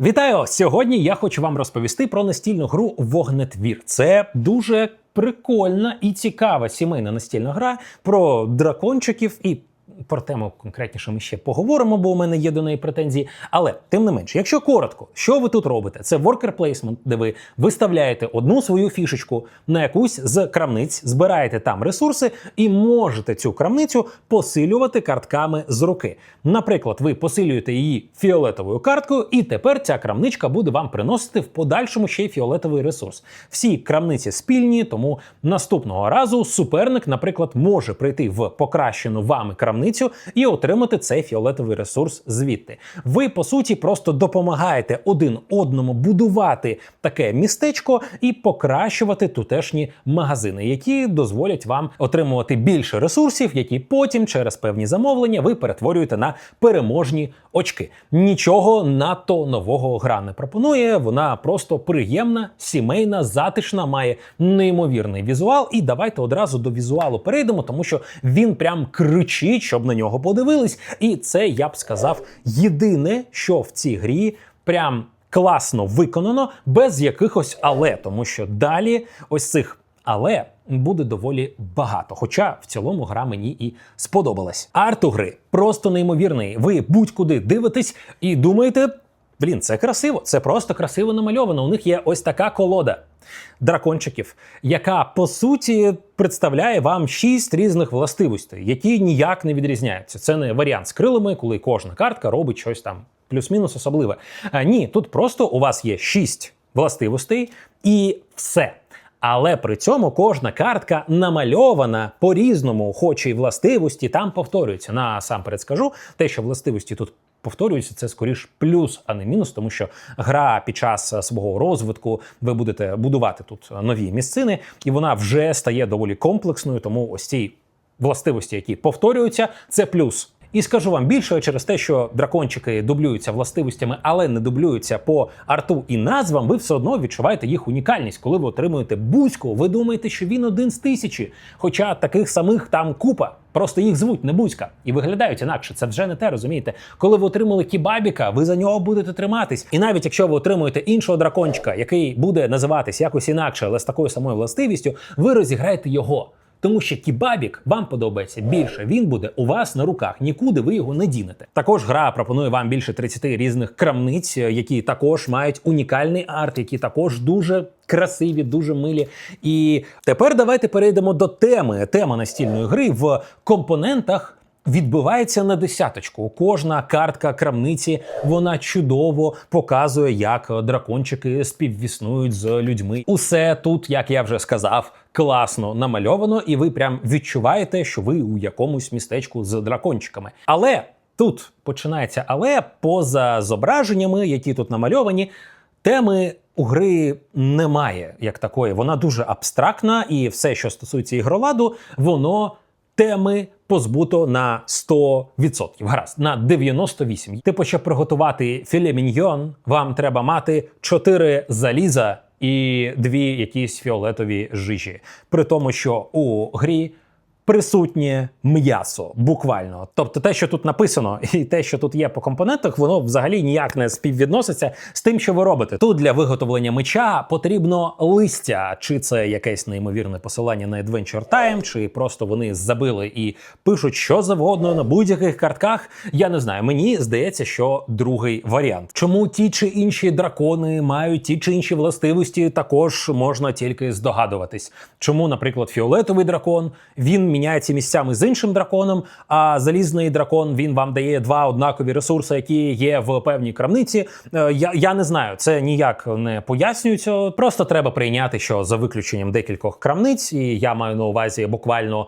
Вітаю! Сьогодні я хочу вам розповісти про настільну гру Вогнетвір. Це дуже прикольна і цікава сімейна настільна гра про дракончиків і. Про тему конкретніше ми ще поговоримо, бо у мене є до неї претензії. Але тим не менш, якщо коротко, що ви тут робите? Це worker placement, де ви виставляєте одну свою фішечку на якусь з крамниць, збираєте там ресурси і можете цю крамницю посилювати картками з руки. Наприклад, ви посилюєте її фіолетовою карткою, і тепер ця крамничка буде вам приносити в подальшому ще й фіолетовий ресурс. Всі крамниці спільні, тому наступного разу суперник, наприклад, може прийти в покращену вами крамницю і отримати цей фіолетовий ресурс звідти. Ви, по суті, просто допомагаєте один одному будувати таке містечко і покращувати тутешні магазини, які дозволять вам отримувати більше ресурсів, які потім через певні замовлення ви перетворюєте на переможні очки. Нічого надто нового гра не пропонує. Вона просто приємна, сімейна, затишна, має неймовірний візуал. І давайте одразу до візуалу перейдемо, тому що він прям кричить, щоб на нього подивились. І це я б сказав єдине, що в цій грі прям класно виконано, без якихось але, тому що далі ось цих але буде доволі багато. Хоча в цілому гра мені і сподобалась. Арт гри просто неймовірний. Ви будь-куди дивитесь і думаєте. Блін, це красиво, це просто красиво намальовано. У них є ось така колода дракончиків, яка по суті представляє вам шість різних властивостей, які ніяк не відрізняються. Це не варіант з крилами, коли кожна картка робить щось там плюс-мінус особливе. А, ні, тут просто у вас є шість властивостей і все. Але при цьому кожна картка намальована по-різному, хоч і властивості там повторюються. Насамперед скажу, те, що властивості тут повторюються, це скоріш плюс, а не мінус, тому що гра під час свого розвитку ви будете будувати тут нові місцини, і вона вже стає доволі комплексною. Тому ось ці властивості, які повторюються, це плюс. І скажу вам більше через те, що дракончики дублюються властивостями, але не дублюються по арту і назвам, ви все одно відчуваєте їх унікальність. Коли ви отримуєте бузьку, ви думаєте, що він один з тисячі. Хоча таких самих там купа. Просто їх звуть не бузька і виглядають інакше. Це вже не те, розумієте. Коли ви отримали кібабіка, ви за нього будете триматись. І навіть якщо ви отримуєте іншого дракончика, який буде називатись якось інакше, але з такою самою властивістю, ви розіграєте його. Тому що кібабік вам подобається більше. Він буде у вас на руках, нікуди ви його не дінете. Також гра пропонує вам більше 30 різних крамниць, які також мають унікальний арт, які також дуже красиві, дуже милі. І тепер давайте перейдемо до теми. Тема настільної гри в компонентах. Відбивається на десяточку. Кожна картка крамниці вона чудово показує, як дракончики співвіснують з людьми. Усе тут, як я вже сказав, класно намальовано, і ви прям відчуваєте, що ви у якомусь містечку з дракончиками. Але тут починається але поза зображеннями, які тут намальовані, теми. У гри немає як такої, вона дуже абстрактна, і все, що стосується ігроладу, воно теми позбуто на 100%. Гаразд, на 98%. Типу, щоб приготувати філе міньйон, вам треба мати 4 заліза і дві якісь фіолетові жижі. При тому, що у грі присутнє м'ясо, буквально. Тобто, те, що тут написано, і те, що тут є по компонентах, воно взагалі ніяк не співвідноситься з тим, що ви робите. Тут для виготовлення меча потрібно листя, чи це якесь неймовірне посилання на Adventure Time, чи просто вони забили і пишуть що завгодно на будь-яких картках. Я не знаю. Мені здається, що другий варіант. Чому ті чи інші дракони мають ті чи інші властивості, також можна тільки здогадуватись. Чому, наприклад, фіолетовий дракон він міняється місцями з іншим драконом, а залізний дракон він вам дає два однакові ресурси, які є в певній крамниці. Е, Я, я не знаю, це ніяк не пояснюється. Просто треба прийняти, що за виключенням декількох крамниць, і я маю на увазі буквально.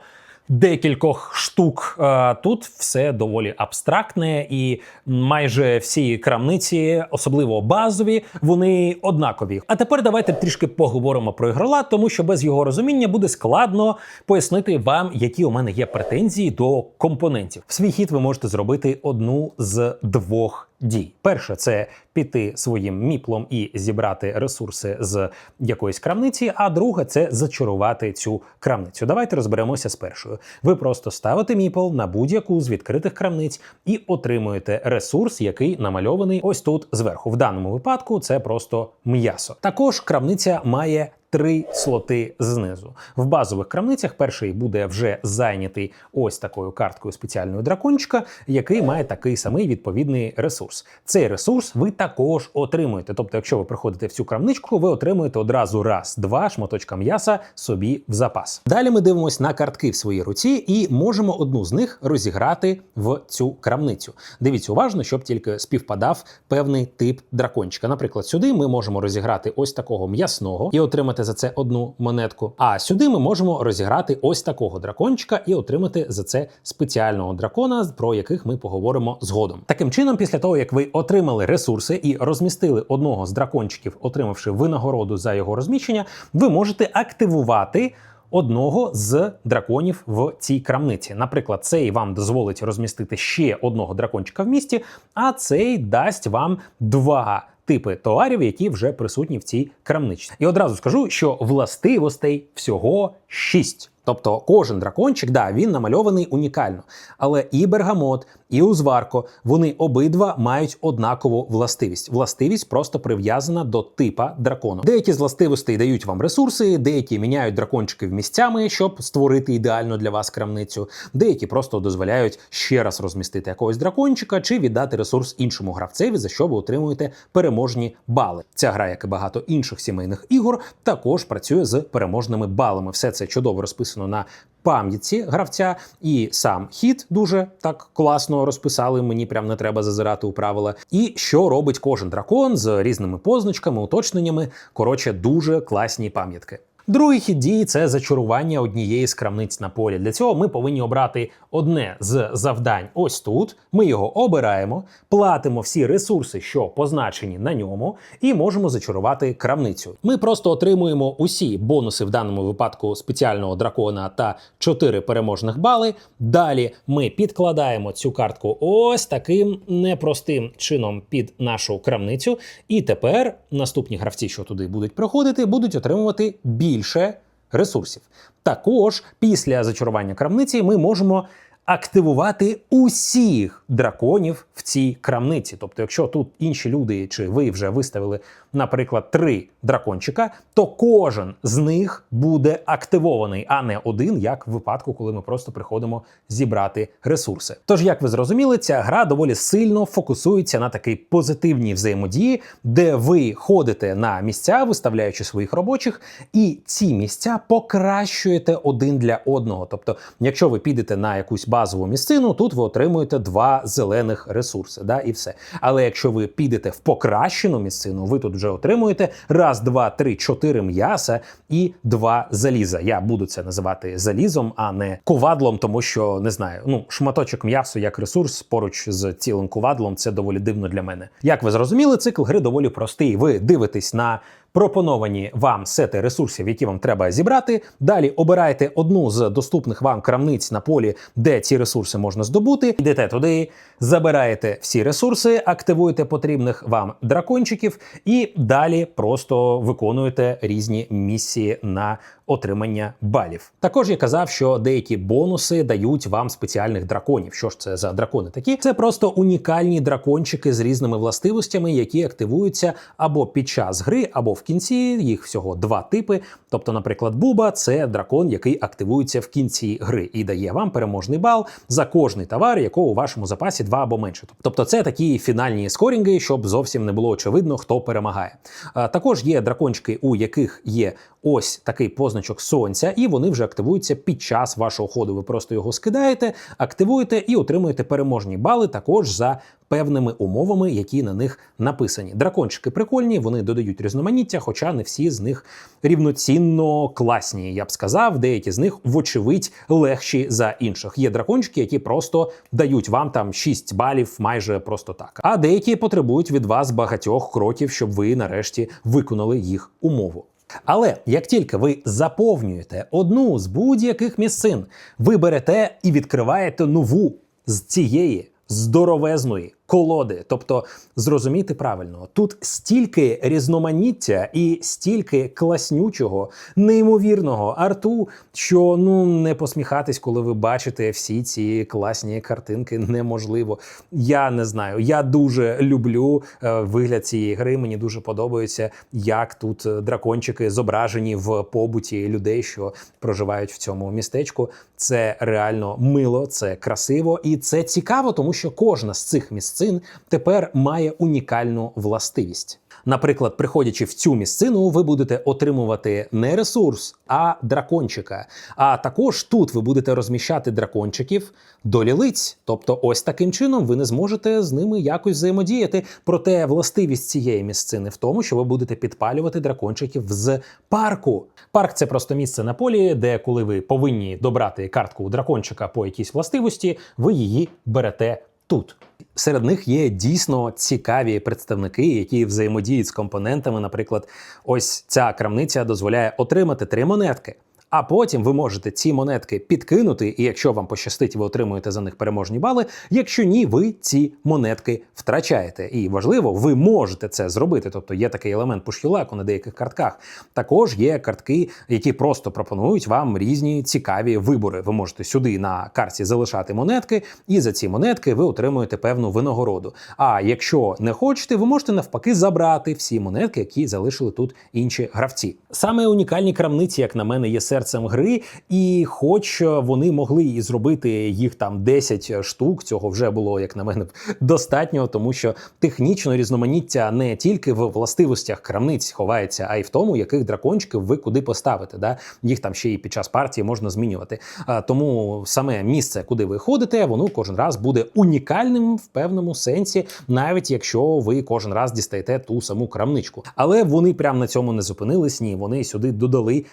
Декількох штук Е, тут все доволі абстрактне, і майже всі крамниці, особливо базові, вони однакові. А тепер давайте трішки поговоримо про ігролад, тому що без його розуміння буде складно пояснити вам, які у мене є претензії до компонентів. В свій хід ви можете зробити одну з двох дій. Перше це піти своїм міплом і зібрати ресурси з якоїсь крамниці. А друге це зачарувати цю крамницю. Давайте розберемося з першою. Ви просто ставите міпл на будь-яку з відкритих крамниць і отримуєте ресурс, який намальований ось тут зверху. В даному випадку це просто м'ясо. Також крамниця має три слоти знизу. В базових крамницях перший буде вже зайнятий ось такою карткою спеціальної дракончика, який має такий самий відповідний ресурс. Цей ресурс ви також отримуєте. Тобто, якщо ви приходите в цю крамничку, ви отримуєте одразу раз-два шматочка м'яса собі в запас. Далі ми дивимося на картки в своїй руці і можемо одну з них розіграти в цю крамницю. Дивіться уважно, щоб тільки співпадав певний тип дракончика. Наприклад, сюди ми можемо розіграти ось такого м'ясного і отримати за це одну монетку. А сюди ми можемо розіграти ось такого дракончика і отримати за це спеціального дракона, про яких ми поговоримо згодом. Таким чином, після того як ви отримали ресурси і розмістили одного з дракончиків, отримавши винагороду за його розміщення, ви можете активувати. Одного з драконів в цій крамниці. Наприклад, цей вам дозволить розмістити ще одного дракончика в місті, а цей дасть вам два типи товарів, які вже присутні в цій крамничці. І одразу скажу, що властивостей всього шість. Тобто кожен дракончик, да, він намальований унікально. Але і бергамот, і узварко, вони обидва мають однакову властивість. Властивість просто прив'язана до типа дракону. Деякі з властивостей дають вам ресурси, деякі міняють дракончиків місцями, щоб створити ідеально для вас крамницю. Деякі просто дозволяють ще раз розмістити якогось дракончика чи віддати ресурс іншому гравцеві, за що ви отримуєте переможні бали. Ця гра, як і багато інших сімейних ігор, також працює з переможними балами. Все це чудово розписано на пам'ятці гравця, і сам хід дуже так класно розписали. Мені прям не треба зазирати у правила. І що робить кожен дракон з різними позначками, уточненнями. Коротше, дуже класні пам'ятки. Другий хід дії це зачарування однієї з крамниць на полі. Для цього ми повинні обрати одне з завдань ось тут. Ми його обираємо, платимо всі ресурси, що позначені на ньому, і можемо зачарувати крамницю. Ми просто отримуємо усі бонуси в даному випадку спеціального дракона та 4 переможних бали. Далі ми підкладаємо цю картку ось таким непростим чином під нашу крамницю. І тепер наступні гравці, що туди будуть проходити, будуть отримувати більше ресурсів. Також після зачарування крамниці ми можемо активувати усіх драконів в цій крамниці. Тобто, якщо тут інші люди чи ви вже виставили, наприклад, три дракончика, то кожен з них буде активований, а не один, як в випадку, коли ми просто приходимо зібрати ресурси. Тож, як ви зрозуміли, ця гра доволі сильно фокусується на такій позитивній взаємодії, де ви ходите на місця, виставляючи своїх робочих, і ці місця покращуєте один для одного. Тобто, якщо ви підете на якусь базову місцину, тут ви отримуєте два зелених ресурси, да, і все. Але якщо ви підете в покращену місцину, ви тут вже отримуєте раз, два, три, чотири м'яса і два заліза. Я буду це називати залізом, а не ковадлом, тому що не знаю. Ну, шматочок м'ясу як ресурс поруч з цілим ковадлом це доволі дивно для мене. Як ви зрозуміли, цикл гри доволі простий. Ви дивитесь на пропоновані вам сети ресурсів, які вам треба зібрати. Далі обираєте одну з доступних вам крамниць на полі, де ці ресурси можна здобути. Йдете туди, забираєте всі ресурси, активуєте потрібних вам дракончиків, і далі просто виконуєте різні місії на отримання балів. Також я казав, що деякі бонуси дають вам спеціальних драконів. Що ж це за дракони такі? Це просто унікальні дракончики з різними властивостями, які активуються або під час гри, або в кінці. Їх всього два типи. Тобто, наприклад, Буба це дракон, який активується в кінці гри і дає вам переможний бал за кожний товар, якого у вашому запасі два або менше. Тобто, це такі фінальні скорінги, щоб зовсім не було очевидно, хто перемагає. Також є дракончики, у яких є ось такий позначок сонця, і вони вже активуються під час вашого ходу. Ви просто його скидаєте, активуєте і отримуєте переможні бали також за певними умовами, які на них написані. Дракончики прикольні, вони додають різноманіття, хоча не всі з них рівноцінно класні. Я б сказав, деякі з них, вочевидь, легші за інших. Є дракончики, які просто дають вам там 6 балів майже просто так. А деякі потребують від вас багатьох кроків, щоб ви нарешті виконали їх умову. Але як тільки ви заповнюєте одну з будь-яких місцин, ви берете і відкриваєте нову з цієї здоровезної колоди. Тобто, зрозуміти правильно, тут стільки різноманіття і стільки класнючого, неймовірного арту, що ну не посміхатись, коли ви бачите всі ці класні картинки, неможливо. Я не знаю. Я дуже люблю е, вигляд цієї гри. Мені дуже подобається, як тут е, дракончики зображені в побуті людей, що проживають в цьому містечку. Це реально мило, це красиво і це цікаво, тому що кожна з цих місцин тепер має унікальну властивість. Наприклад, приходячи в цю місцину, ви будете отримувати не ресурс, а дракончика. А також тут ви будете розміщати дракончиків до лілиць. Тобто, ось таким чином ви не зможете з ними якось взаємодіяти. Проте властивість цієї місцини в тому, що ви будете підпалювати дракончиків з парку. Парк це просто місце на полі, де коли ви повинні добрати картку дракончика по якійсь властивості, ви її берете тут. Серед них є дійсно цікаві представники, які взаємодіють з компонентами. Наприклад, ось ця крамниця дозволяє отримати три монетки. А потім ви можете ці монетки підкинути, і якщо вам пощастить, ви отримуєте за них переможні бали. Якщо ні, ви ці монетки втрачаєте. І важливо, ви можете це зробити. Тобто є такий елемент пушхілаку на деяких картках. Також є картки, які просто пропонують вам різні цікаві вибори. Ви можете сюди на карті залишати монетки, і за ці монетки ви отримуєте певну винагороду. А якщо не хочете, ви можете навпаки забрати всі монетки, які залишили тут інші гравці. Саме унікальні крамниці, як на мене, є серцем гри, і хоч вони могли і зробити їх там 10 штук, цього вже було, як на мене, достатньо, тому що технічно різноманіття не тільки в властивостях крамниць ховається, а й в тому, яких дракончиків ви куди поставите. Да? Їх там ще і під час партії можна змінювати. А, тому саме місце, куди ви ходите, воно кожен раз буде унікальним в певному сенсі, навіть якщо ви кожен раз дістаєте ту саму крамничку. Але вони прямо на цьому не зупинились. Ні, вони сюди додали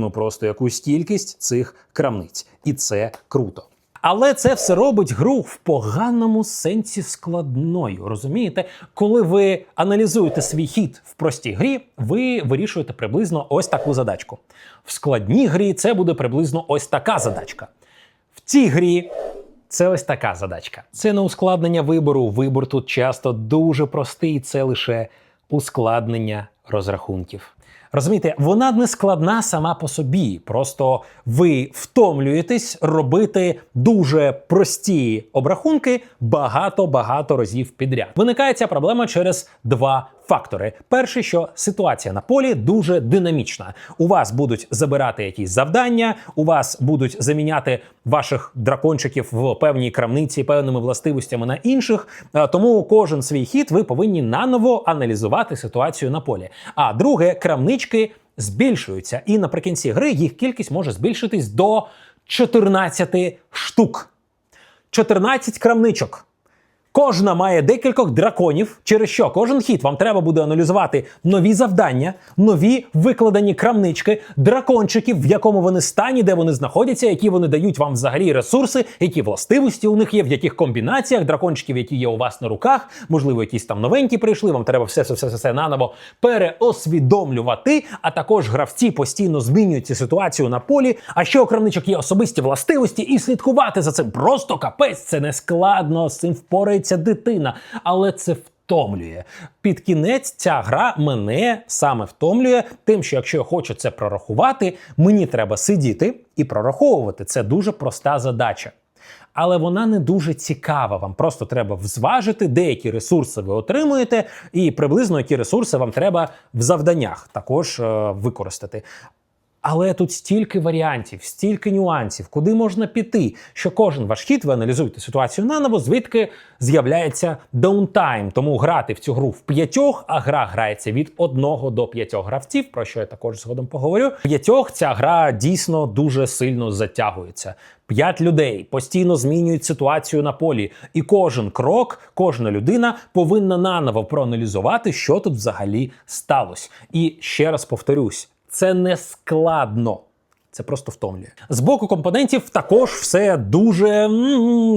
неймовірну просто якусь кількість цих крамниць, і це круто. Але це все робить гру в поганому сенсі складною. Розумієте, коли ви аналізуєте свій хід в простій грі, ви вирішуєте приблизно ось таку задачку. В складній грі це буде приблизно ось така задачка. В цій грі це ось така задачка. Це не ускладнення вибору. Вибор тут часто дуже простий. Це лише ускладнення розрахунків. Розумієте, вона не складна сама по собі. Просто ви втомлюєтесь робити дуже прості обрахунки багато-багато разів підряд. Виникає ця проблема через два фактори. Перший, що ситуація на полі дуже динамічна. У вас будуть забирати якісь завдання, у вас будуть заміняти ваших дракончиків в певній крамниці певними властивостями на інших. Е, Тому кожен свій хід ви повинні наново аналізувати ситуацію на полі. А друге, крамнички збільшуються, і наприкінці гри їх кількість може збільшитись до 14 штук. 14 крамничок. Кожна має декількох драконів, через що кожен хід вам треба буде аналізувати нові завдання, нові викладені крамнички, дракончиків, в якому вони стані, де вони знаходяться, які вони дають вам взагалі ресурси, які властивості у них є, в яких комбінаціях дракончиків, які є у вас на руках, можливо, якісь там новенькі прийшли. Вам треба все все все, все наново переосвідомлювати. А також гравці постійно змінюють цю ситуацію на полі. А ще у крамничок є особисті властивості, і слідкувати за цим просто капець. Це не складно, з цим впорається дитина, але це втомлює. Під кінець ця гра мене саме втомлює, тим, що якщо я хочу це прорахувати, мені треба сидіти і прораховувати. Це дуже проста задача. Але вона не дуже цікава. Вам просто треба зважити, деякі ресурси ви отримуєте, і приблизно які ресурси вам треба в завданнях також е, використати. Але тут стільки варіантів, стільки нюансів, куди можна піти, що кожен ваш хід ви аналізуєте ситуацію наново, звідки з'являється даунтайм. Тому грати в цю гру в п'ятьох, а гра грається від одного до п'ятьох гравців, про що я також згодом поговорю. П'ятьох ця гра дійсно дуже сильно затягується. П'ять людей постійно змінюють ситуацію на полі, і кожен крок, кожна людина повинна наново проаналізувати, що тут взагалі сталося. І ще раз повторюсь. Це не складно. Це просто втомлює. З боку компонентів також все дуже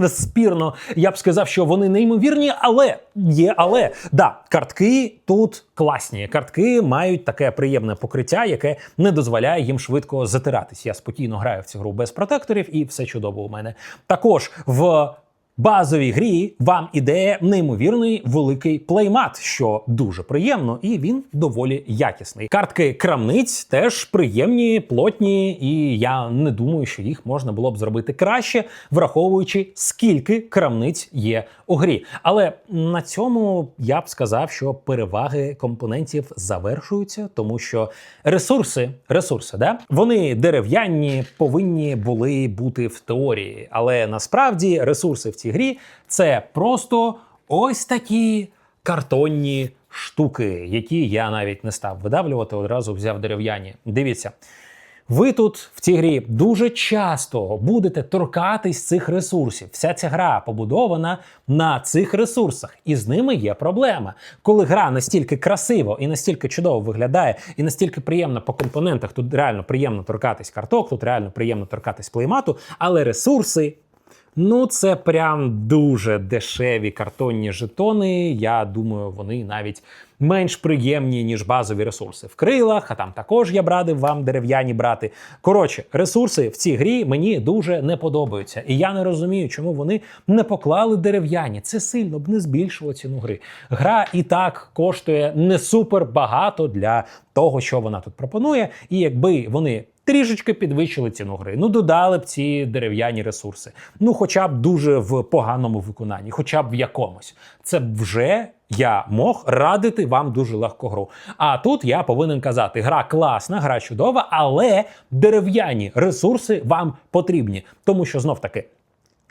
спірно. Я б сказав, що вони неймовірні, але є, але да, картки тут класні. Картки мають таке приємне покриття, яке не дозволяє їм швидко затиратись. Я спокійно граю в цю гру без протекторів, і все чудово у мене. Також в базовій грі вам іде неймовірний великий плеймат, що дуже приємно, і він доволі якісний. Картки крамниць теж приємні, плотні, і я не думаю, що їх можна було б зробити краще, враховуючи скільки крамниць є у грі. Але на цьому я б сказав, що переваги компонентів завершуються, тому що ресурси, ресурси, да, вони дерев'яні повинні були бути в теорії, але насправді ресурси в цій грі це просто ось такі картонні штуки, які я навіть не став видавлювати, одразу взяв дерев'яні. Дивіться. Ви тут в цій грі дуже часто будете торкатись цих ресурсів. Вся ця гра побудована на цих ресурсах, і з ними є проблема. Коли гра настільки красиво і настільки чудово виглядає, і настільки приємно по компонентах, тут реально приємно торкатись карток, тут реально приємно торкатись плеймату, але ресурси. Ну, це прям дуже дешеві картонні жетони. Я думаю, вони навіть менш приємні, ніж базові ресурси в крилах, а там також я б радив вам дерев'яні брати. Коротше, ресурси в цій грі мені дуже не подобаються. І я не розумію, чому вони не поклали дерев'яні. Це сильно б не збільшило ціну гри. Гра і так коштує не супер багато для того, що вона тут пропонує. І якби вони трішечки підвищили ціну гри. Ну, додали б ці дерев'яні ресурси. Ну, хоча б дуже в поганому виконанні, хоча б в якомусь. Це вже я мог радити вам дуже легку гру. А тут я повинен казати: гра класна, гра чудова, але дерев'яні ресурси вам потрібні. Тому що знов таки.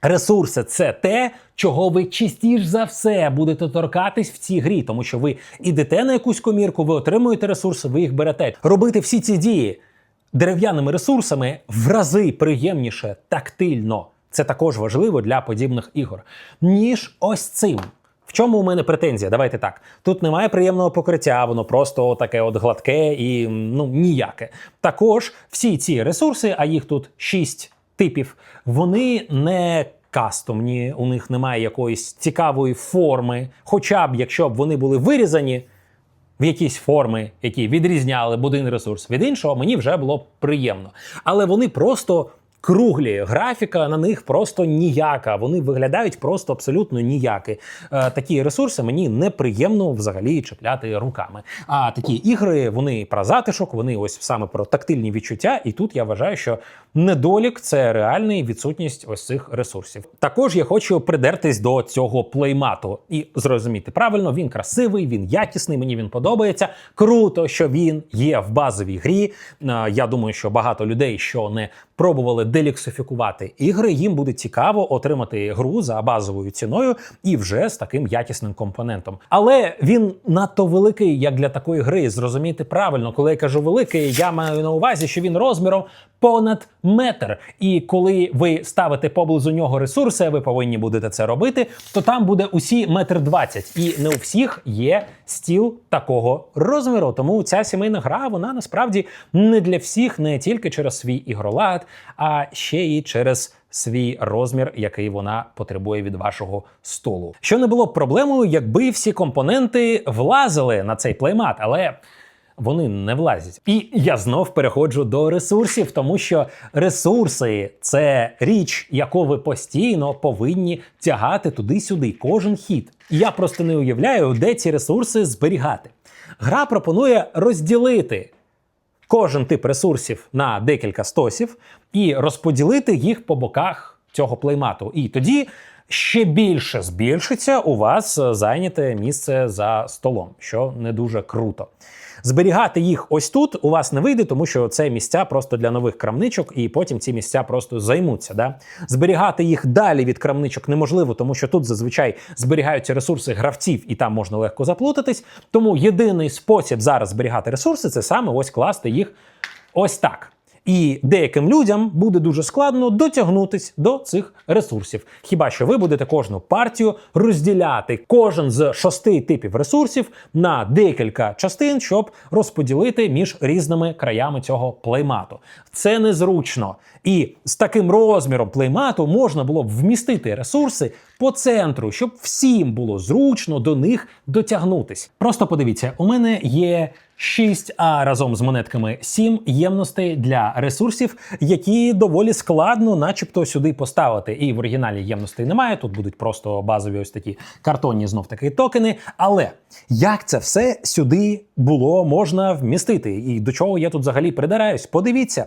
Ресурси це те, чого ви частіше за все будете торкатись в цій грі, тому що ви ідете на якусь комірку, ви отримуєте ресурси, ви їх берете. Робити всі ці дії дерев'яними ресурсами в рази приємніше тактильно. Це також важливо для подібних ігор, ніж ось цим. В чому у мене претензія? Давайте так. Тут немає приємного покриття, воно просто таке от гладке і ну ніяке. Також всі ці ресурси, а їх тут шість типів, вони не кастомні, у них немає якоїсь цікавої форми. Хоча б якщо б вони були вирізані в якісь форми, які відрізняли один ресурс від іншого, мені вже було б приємно. Але вони просто. Круглі графіка на них просто ніяка. Вони виглядають просто абсолютно ніякі. Е, такі ресурси мені неприємно взагалі чіпляти руками. А такі ігри вони про затишок, вони ось саме про тактильні відчуття. І тут я вважаю, що недолік це реальний відсутність ось цих ресурсів. Також я хочу придертись до цього плеймату і зрозуміти правильно, він красивий, він якісний. Мені він подобається. Круто, що він є в базовій грі. Е, Я думаю, що багато людей, що не пробували деліксифікувати ігри, їм буде цікаво отримати гру за базовою ціною і вже з таким якісним компонентом. Але він надто великий, як для такої гри. Зрозуміти правильно, коли я кажу великий, я маю на увазі, що він розміром понад метр. І коли ви ставите поблизу нього ресурси, ви повинні будете це робити, то там буде усі метр двадцять. І не у всіх є стіл такого розміру. Тому ця сімейна гра вона насправді не для всіх, не тільки через свій ігролад, а ще й через. Свій розмір, який вона потребує від вашого столу, що не було б проблемою, якби всі компоненти влазили на цей плеймат, але вони не влазять. І я знов переходжу до ресурсів, тому що ресурси це річ, яку ви постійно повинні тягати туди-сюди, кожен хід. Я просто не уявляю, де ці ресурси зберігати. Гра пропонує розділити. Кожен тип ресурсів на декілька стосів і розподілити їх по боках цього плеймату. І тоді ще більше збільшиться у вас зайняте місце за столом, що не дуже круто. Зберігати їх ось тут у вас не вийде, тому що це місця просто для нових крамничок, і потім ці місця просто займуться. Да? Зберігати їх далі від крамничок неможливо, тому що тут зазвичай зберігаються ресурси гравців, і там можна легко заплутатись. Тому єдиний спосіб зараз зберігати ресурси це саме ось класти їх ось так. І деяким людям буде дуже складно дотягнутись до цих ресурсів. Хіба що ви будете кожну партію розділяти кожен з шести типів ресурсів на декілька частин, щоб розподілити між різними краями цього плеймату. Це незручно. І з таким розміром плеймату можна було б вмістити ресурси по центру, щоб всім було зручно до них дотягнутись. Просто подивіться, у мене є 6, а разом з монетками 7 ємностей для ресурсів, які доволі складно, начебто, сюди поставити. І в оригіналі ємностей немає. Тут будуть просто базові ось такі картонні знов таки токени. Але як це все сюди було можна вмістити? І до чого я тут взагалі придираюсь? Подивіться.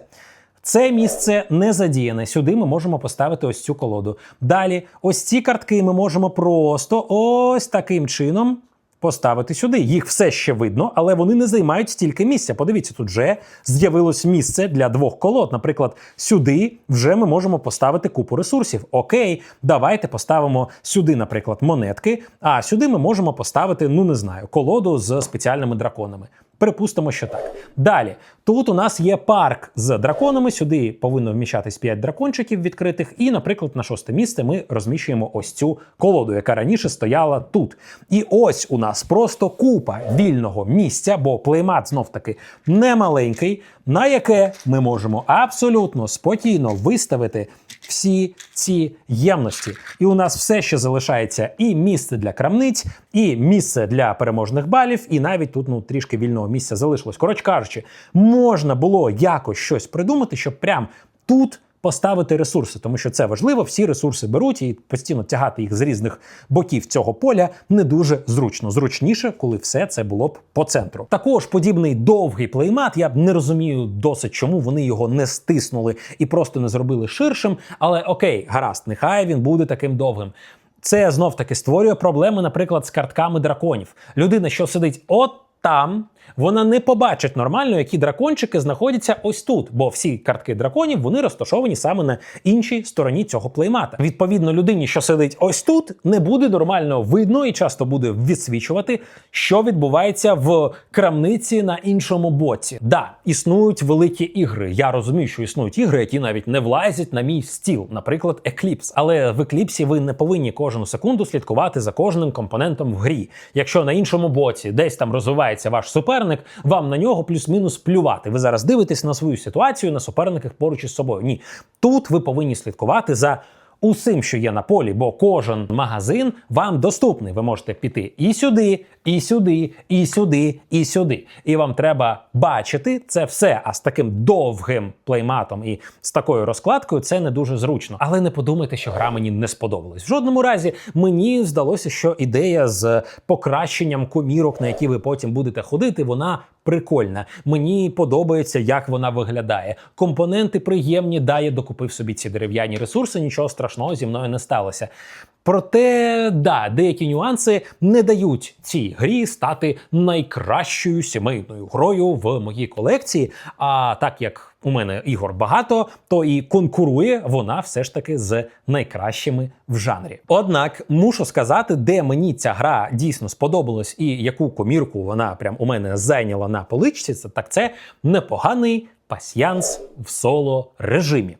Це місце не задіяне. Сюди ми можемо поставити ось цю колоду. Далі, ось ці картки ми можемо просто ось таким чином поставити сюди. Їх все ще видно, але вони не займають стільки місця. Подивіться, тут вже з'явилось місце для двох колод. Наприклад, сюди вже ми можемо поставити купу ресурсів. Окей, давайте поставимо сюди, наприклад, монетки. А сюди ми можемо поставити, ну не знаю, колоду з спеціальними драконами. Припустимо, що так. Далі, тут у нас є парк з драконами. Сюди повинно вміщатись 5 дракончиків відкритих. І, наприклад, на шосте місце ми розміщуємо ось цю колоду, яка раніше стояла тут. І ось у нас просто купа вільного місця, бо плеймат знов таки не маленький, на яке ми можемо абсолютно спокійно виставити всі ці ємності. І у нас все ще залишається і місце для крамниць, і місце для переможних балів, і навіть тут ну трішки вільного місця залишилось. Коротше кажучи, можна було якось щось придумати, щоб прям тут. Поставити ресурси, тому що це важливо. Всі ресурси беруть і постійно тягати їх з різних боків цього поля не дуже зручно. Зручніше, коли все це було б по центру. Також подібний довгий плеймат. Я не розумію досить, чому вони його не стиснули і просто не зробили ширшим. Але окей, гаразд, нехай він буде таким довгим. Це знов таки створює проблеми, наприклад, з картками драконів. Людина, що сидить от там, вона не побачить нормально, які дракончики знаходяться ось тут, бо всі картки драконів вони розташовані саме на іншій стороні цього плеймата. Відповідно, людині, що сидить ось тут, не буде нормально видно і часто буде відсвічувати, що відбувається в крамниці на іншому боці. Да, існують великі ігри. Я розумію, що існують ігри, які навіть не влазять на мій стіл, наприклад, Eclipse. Але в Eclipse ви не повинні кожну секунду слідкувати за кожним компонентом в грі. Якщо на іншому боці десь там розвивається ваш суперник, вам на нього плюс-мінус плювати. Ви зараз дивитесь на свою ситуацію на суперниках поруч із собою. Ні, тут ви повинні слідкувати за. Усім, що є на полі, бо кожен магазин вам доступний. Ви можете піти і сюди, і сюди, і сюди, і сюди. І вам треба бачити це все. А з таким довгим плейматом і з такою розкладкою це не дуже зручно. Але не подумайте, що гра мені не сподобалась. В жодному разі мені здалося, що ідея з покращенням комірок, на які ви потім будете ходити, вона прикольна. Мені подобається, як вона виглядає. Компоненти приємні, да, я докупив собі ці дерев'яні ресурси, нічого страшного зі мною не сталося. Проте, да, деякі нюанси не дають цій грі стати найкращою сімейною грою в моїй колекції. А так як у мене ігор багато, то і конкурує вона все ж таки з найкращими в жанрі. Однак мушу сказати, де мені ця гра дійсно сподобалась і яку комірку вона прям у мене зайняла на поличці, це так це непоганий пасьянс в соло режимі.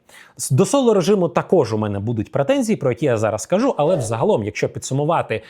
До соло режиму також у мене будуть претензії, про які я зараз скажу, але взагалом, якщо підсумувати.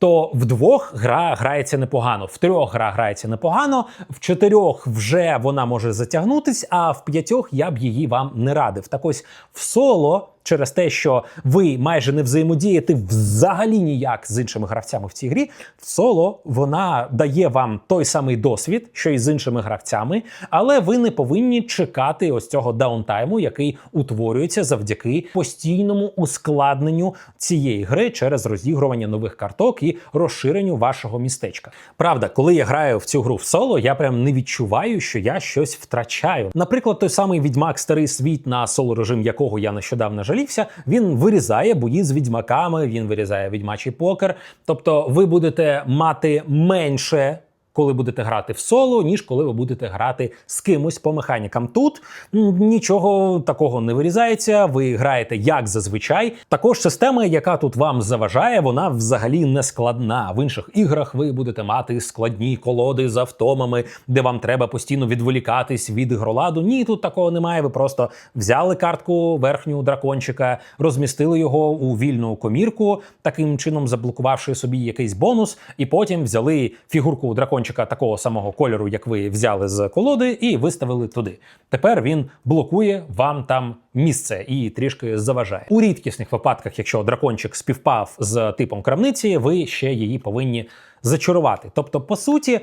То вдвох гра грається непогано, в трьох гра грається непогано, в чотирьох вже вона може затягнутись, а в п'ятьох я б її вам не радив. Так ось в соло через те, що ви майже не взаємодієте взагалі ніяк з іншими гравцями в цій грі, в соло вона дає вам той самий досвід, що і з іншими гравцями, але ви не повинні чекати ось цього даунтайму, який утворюється завдяки постійному ускладненню цієї гри через розігрування нових карток і розширенню вашого містечка. Правда, коли я граю в цю гру в соло, я прям не відчуваю, що я щось втрачаю. Наприклад, той самий відьмак старий світ, на соло режим якого я нещодавно жалівся, він вирізає бої з відьмаками, він вирізає відьмачий покер. Тобто, ви будете мати менше. Коли будете грати в соло, ніж коли ви будете грати з кимось по механікам. Тут нічого такого не вирізається. Ви граєте як зазвичай. Також система, яка тут вам заважає, вона взагалі не складна. В інших іграх ви будете мати складні колоди з автомами, де вам треба постійно відволікатись від ігроладу. Ні, тут такого немає. Ви просто взяли картку верхню дракончика, розмістили його у вільну комірку, таким чином заблокувавши собі якийсь бонус, і потім взяли фігурку дракончика дракончика такого самого кольору, як ви взяли з колоди, і виставили туди. Тепер він блокує вам там місце і трішки заважає. У рідкісних випадках, якщо дракончик співпав з типом крамниці, ви ще її повинні зачарувати. Тобто, по суті.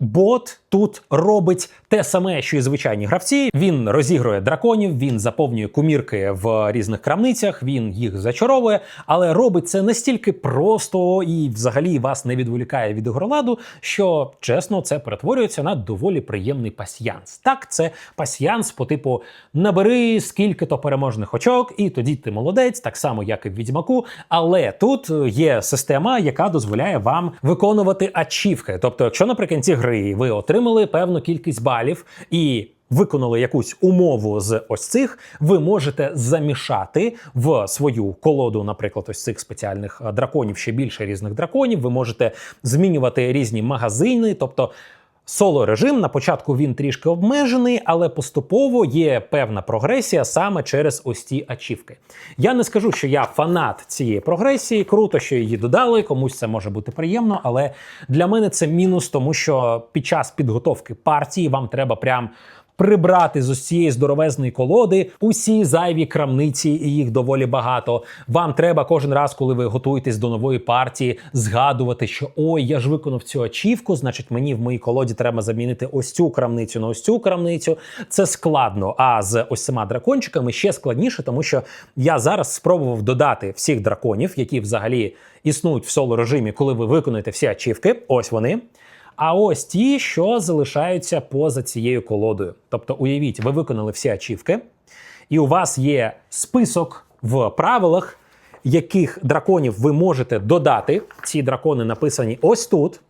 Бот тут робить те саме, що і звичайні гравці. Він розігрує драконів, він заповнює кумірки в різних крамницях, він їх зачаровує, але робить це настільки просто і взагалі вас не відволікає від ігроладу, що чесно, це перетворюється на доволі приємний пасьянс. Так, це пасьянс по типу набери скільки-то переможних очок, і тоді ти молодець, так само як і в відьмаку. Але тут є система, яка дозволяє вам виконувати ачівки. Тобто, якщо наприкінці гри ви отримали певну кількість балів і виконали якусь умову з ось цих, ви можете замішати в свою колоду, наприклад, ось цих спеціальних е, драконів ще більше різних драконів. Ви можете змінювати різні магазини, тобто. Соло режим на початку він трішки обмежений, але поступово є певна прогресія саме через ось ці ачівки. Я не скажу, що я фанат цієї прогресії. Круто, що її додали. Комусь це може бути приємно, але для мене це мінус, тому що під час підготовки партії вам треба прям. Прибрати з усієї здоровезної колоди усі зайві крамниці, і їх доволі багато. Вам треба кожен раз, коли ви готуєтесь до нової партії, згадувати, що ой, я ж виконав цю ачівку, значить мені в моїй колоді треба замінити ось цю крамницю на ось цю крамницю. Це складно. А з ось цими дракончиками ще складніше, тому що я зараз спробував додати всіх драконів, які взагалі існують в соло режимі, коли ви виконуєте всі ачівки. Ось вони. А ось ті, що залишаються поза цією колодою. Тобто, уявіть, ви виконали всі ачівки, і у вас є список в правилах, яких драконів ви можете додати. Ці дракони написані ось тут.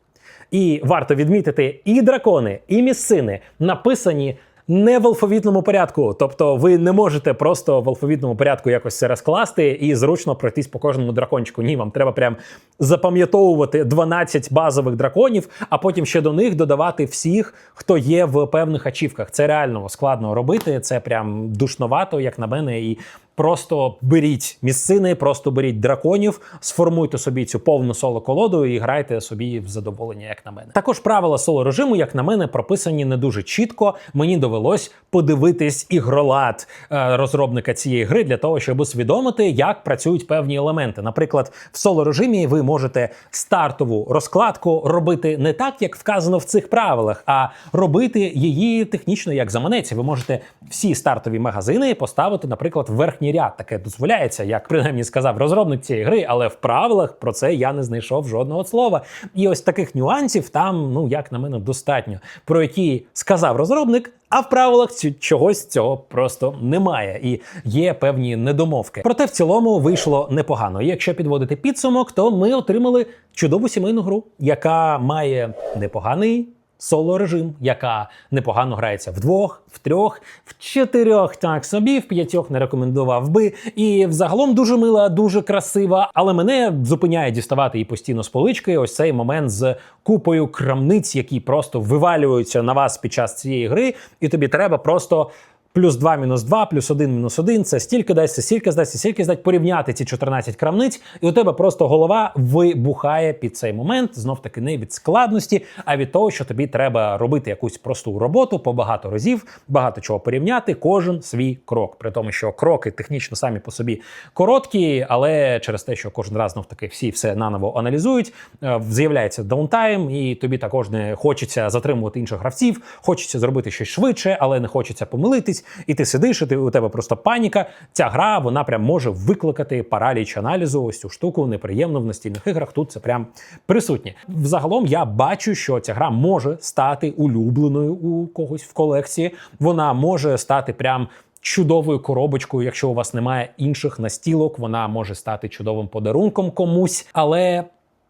І варто відмітити, і дракони, і місцини написані не в алфавітному порядку. Тобто ви не можете просто в алфавітному порядку якось це розкласти і зручно пройтись по кожному дракончику. Ні, вам треба прям запам'ятовувати 12 базових драконів, а потім ще до них додавати всіх, хто є в певних ачівках. Це реально складно робити. Це прям душновато, як на мене, і. Просто беріть місцини, просто беріть драконів, сформуйте собі цю повну соло колоду і грайте собі в задоволення, як на мене. Також правила соло режиму, як на мене, прописані не дуже чітко. Мені довелось подивитись ігролад е, розробника цієї гри для того, щоб усвідомити, як працюють певні елементи. Наприклад, в соло режимі ви можете стартову розкладку робити не так, як вказано в цих правилах, а робити її технічно як заманеться. Ви можете всі стартові магазини поставити, наприклад, в верхній ряд. Таке дозволяється, як принаймні сказав розробник цієї гри, але в правилах про це я не знайшов жодного слова. І ось таких нюансів там, ну як на мене, достатньо, про які сказав розробник. А в правилах чогось цього просто немає, і є певні недомовки. Проте в цілому вийшло непогано. Якщо підводити підсумок, то ми отримали чудову сімейну гру, яка має непоганий соло режим, яка непогано грається в двох, в трьох, в чотирьох так собі, в п'ятьох не рекомендував би. І взагалом дуже мила, дуже красива. Але мене зупиняє діставати її постійно з полички. Ось цей момент з купою крамниць, які просто вивалюються на вас під час цієї гри, і тобі треба просто. Плюс 2 мінус 2, плюс 1 мінус 1, це стільки дасть, це стільки здасть, стільки здасть, порівняти ці 14 крамниць, і у тебе просто голова вибухає під цей момент. Знов таки не від складності, а від того, що тобі треба робити якусь просту роботу по багато разів, багато чого порівняти, кожен свій крок. При тому, що кроки технічно самі по собі короткі, але через те, що кожен раз знов таки всі все наново аналізують, е, з'являється даунтайм, і тобі також не хочеться затримувати інших гравців, хочеться зробити щось швидше, але не хочеться помилитись. І ти сидиш, і ти у тебе просто паніка. Ця гра вона прям може викликати параліч аналізу. Ось цю штуку неприємно в настільних іграх. Тут це прям присутнє. Взагалом я бачу, що ця гра може стати улюбленою у когось в колекції. Вона може стати прям. Чудовою коробочкою, якщо у вас немає інших настілок, вона може стати чудовим подарунком комусь, але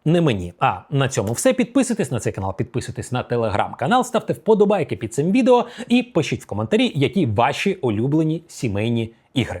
не мені. А на цьому все. Підписуйтесь на цей канал, підписуйтесь на телеграм-канал, ставте вподобайки під цим відео і пишіть в коментарі, які ваші улюблені сімейні ігри.